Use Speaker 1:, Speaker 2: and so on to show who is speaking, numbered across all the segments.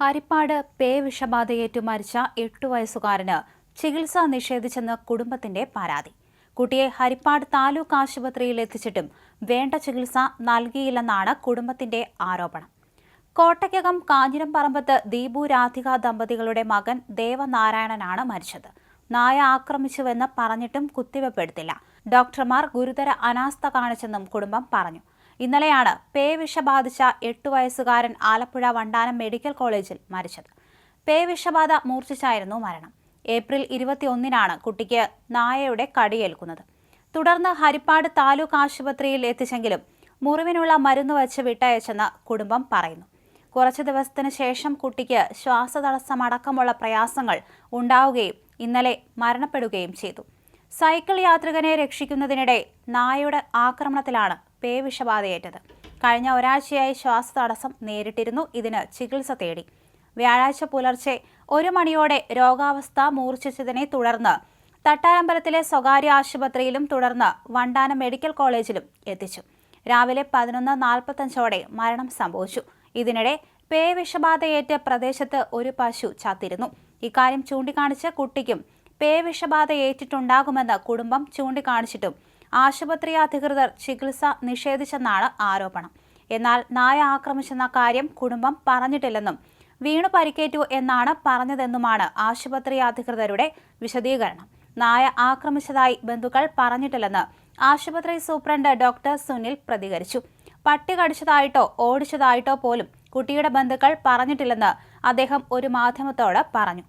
Speaker 1: ഹരിപ്പാട് പേ വിഷബാധയേറ്റു മരിച്ച എട്ടു വയസ്സുകാരന് ചികിത്സ നിഷേധിച്ചെന്ന് കുടുംബത്തിന്റെ പരാതി. കുട്ടിയെ ഹരിപ്പാട് താലൂക്ക് ആശുപത്രിയിൽ എത്തിച്ചിട്ടും വേണ്ട ചികിത്സ നൽകിയില്ലെന്നാണ് കുടുംബത്തിന്റെ ആരോപണം. കോട്ടയ്ക്കകം കാഞ്ഞിരംപറമ്പത്ത് ദീപു രാധിക ദമ്പതികളുടെ മകൻ ദേവനാരായണനാണ് മരിച്ചത്. നായ ആക്രമിച്ചുവെന്ന് പറഞ്ഞിട്ടും കുത്തിവെപ്പെടുത്തില്ല. ഡോക്ടർമാർ ഗുരുതര അനാസ്ഥ കാണിച്ചെന്നും കുടുംബം പറഞ്ഞു. ഇന്നലെയാണ് പേ വിഷ ബാധിച്ച എട്ടു വയസ്സുകാരൻ ആലപ്പുഴ വണ്ടാനം മെഡിക്കൽ കോളേജിൽ മരിച്ചത്. പേവിഷബാധ മൂർച്ഛിച്ചായിരുന്നു മരണം. ഏപ്രിൽ ഇരുപത്തിയൊന്നിനാണ് കുട്ടിക്ക് നായയുടെ കടിയേൽക്കുന്നത്. തുടർന്ന് ഹരിപ്പാട് താലൂക്ക് ആശുപത്രിയിൽ എത്തിച്ചെങ്കിലും മുറിവിനുള്ള മരുന്ന് വച്ച് വിട്ടയച്ചെന്ന് കുടുംബം പറയുന്നു. കുറച്ചു ദിവസത്തിന് ശേഷം കുട്ടിക്ക് ശ്വാസതടസ്സമടക്കമുള്ള പ്രയാസങ്ങൾ ഉണ്ടാവുകയും ഇന്നലെ മരണപ്പെടുകയും ചെയ്തു. സൈക്കിൾ യാത്രികനെ രക്ഷിക്കുന്നതിനിടെ നായയുടെ ആക്രമണത്തിലാണ് പേ വിഷബാധയേറ്റത് കഴിഞ്ഞ ഒരാഴ്ചയായി ശ്വാസ തടസ്സം നേരിട്ടിരുന്നു. ഇതിന് ചികിത്സ തേടി. വ്യാഴാഴ്ച പുലർച്ചെ ഒരു മണിയോടെ രോഗാവസ്ഥ മൂർച്ഛിച്ചതിനെ തുടർന്ന് തട്ടാരമ്പലത്തിലെ സ്വകാര്യ ആശുപത്രിയിലും തുടർന്ന് വണ്ടാനം മെഡിക്കൽ കോളേജിലും എത്തിച്ചു. രാവിലെ പതിനൊന്ന് നാൽപ്പത്തഞ്ചോടെ മരണം സംഭവിച്ചു. ഇതിനിടെ പേ വിഷബാധയേറ്റ് പ്രദേശത്ത് ഒരു പശു ചത്തിരുന്നു. ഇക്കാര്യം ചൂണ്ടിക്കാണിച്ച് കുട്ടിക്കും പേ വിഷബാധ ഏറ്റിട്ടുണ്ടാകുമെന്ന് കുടുംബം ചൂണ്ടിക്കാണിച്ചിട്ടും ആശുപത്രി അധികൃതർ ചികിത്സ നിഷേധിച്ചെന്നാണ് ആരോപണം. എന്നാൽ നായ ആക്രമിച്ചെന്ന കാര്യം കുടുംബം പറഞ്ഞിട്ടില്ലെന്നും വീണു പരിക്കേറ്റു എന്നാണ് പറഞ്ഞതെന്നുമാണ് ആശുപത്രി അധികൃതരുടെ വിശദീകരണം. നായ ആക്രമിച്ചതായി ബന്ധുക്കൾ പറഞ്ഞിട്ടില്ലെന്ന് ആശുപത്രി സൂപ്രണ്ട് ഡോക്ടർ സുനിൽ പ്രതികരിച്ചു. പട്ടി കടിച്ചതായിട്ടോ ഓടിച്ചതായിട്ടോ പോലും കുട്ടിയുടെ ബന്ധുക്കൾ പറഞ്ഞിട്ടില്ലെന്ന് അദ്ദേഹം ഒരു മാധ്യമത്തോട് പറഞ്ഞു.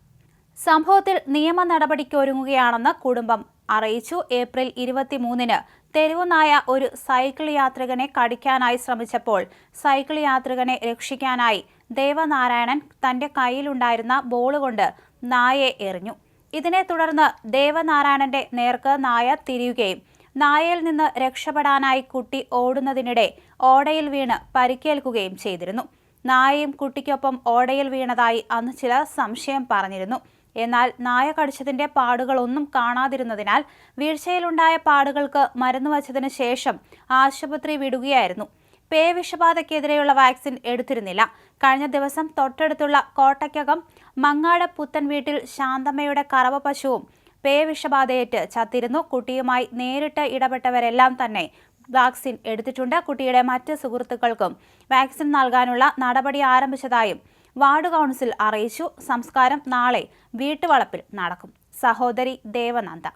Speaker 1: സംഭവത്തിൽ നിയമ നടപടിക്കൊരുങ്ങുകയാണെന്ന് കുടുംബം അറിയിച്ചു. ഏപ്രിൽ ഇരുപത്തിമൂന്നിന് തെരുവുനായ ഒരു സൈക്കിൾ യാത്രികനെ കടിക്കാനായി ശ്രമിച്ചപ്പോൾ സൈക്കിൾ യാത്രികനെ രക്ഷിക്കാനായി ദേവനാരായണൻ തന്റെ കയ്യിലുണ്ടായിരുന്ന ബോൾ കൊണ്ട് നായയെ എറിഞ്ഞു. ഇതിനെ തുടർന്ന് ദേവനാരായണന്റെ നേർക്ക് നായ തിരിയുകയും നായയിൽ നിന്ന് രക്ഷപ്പെടാനായി കുട്ടി ഓടുന്നതിനിടെ ഓടയിൽ വീണ് പരിക്കേൽക്കുകയും ചെയ്തിരുന്നു. നായയും കുട്ടിക്കൊപ്പം ഓടയിൽ വീണതായി അന്ന് ചിലർ സംശയം പറഞ്ഞിരുന്നു. എന്നാൽ നായ കടിച്ചതിന്റെ പാടുകളൊന്നും കാണാതിരുന്നതിനാൽ വീഴ്ചയിലുണ്ടായ പാടുകൾക്ക് മരുന്ന് വച്ചതിന് ശേഷം ആശുപത്രി വിടുകയായിരുന്നു. പേ വിഷബാധയ്ക്കെതിരെയുള്ള വാക്സിൻ എടുത്തിരുന്നില്ല. കഴിഞ്ഞ ദിവസം തൊട്ടടുത്തുള്ള കോട്ടയ്ക്കകം മങ്ങാട് പുത്തൻ വീട്ടിൽ ശാന്തമ്മയുടെ കറവ പശുവും പേ വിഷബാധയേറ്റ് ചത്തിരുന്നു. കുട്ടിയുമായി നേരിട്ട് ഇടപെട്ടവരെല്ലാം തന്നെ വാക്സിൻ എടുത്തിട്ടുണ്ട്. കുട്ടിയുടെ മറ്റ് സുഹൃത്തുക്കൾക്കും വാക്സിൻ നൽകാനുള്ള നടപടി ആരംഭിച്ചതായും വാർഡ് കൗൺസിൽ അറിയിച്ചു. സംസ്കാരം നാളെ വീട്ടുവളപ്പിൽ നടക്കും. സഹോദരി ദേവനന്ദ.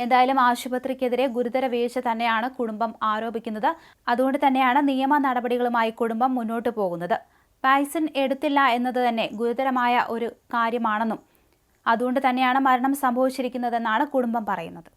Speaker 1: എന്തായാലും ആശുപത്രിക്കെതിരെ ഗുരുതര വീഴ്ച തന്നെയാണ് കുടുംബം ആരോപിക്കുന്നത്. അതുകൊണ്ട് തന്നെയാണ് നിയമ നടപടികളുമായി കുടുംബം മുന്നോട്ട് പോകുന്നത്. വാക്സിൻ എടുത്തില്ല എന്നത് തന്നെ ഗുരുതരമായ ഒരു കാര്യമാണെന്നും അതുകൊണ്ട് തന്നെയാണ് മരണം സംഭവിച്ചിരിക്കുന്നതെന്നാണ് കുടുംബം പറയുന്നത്.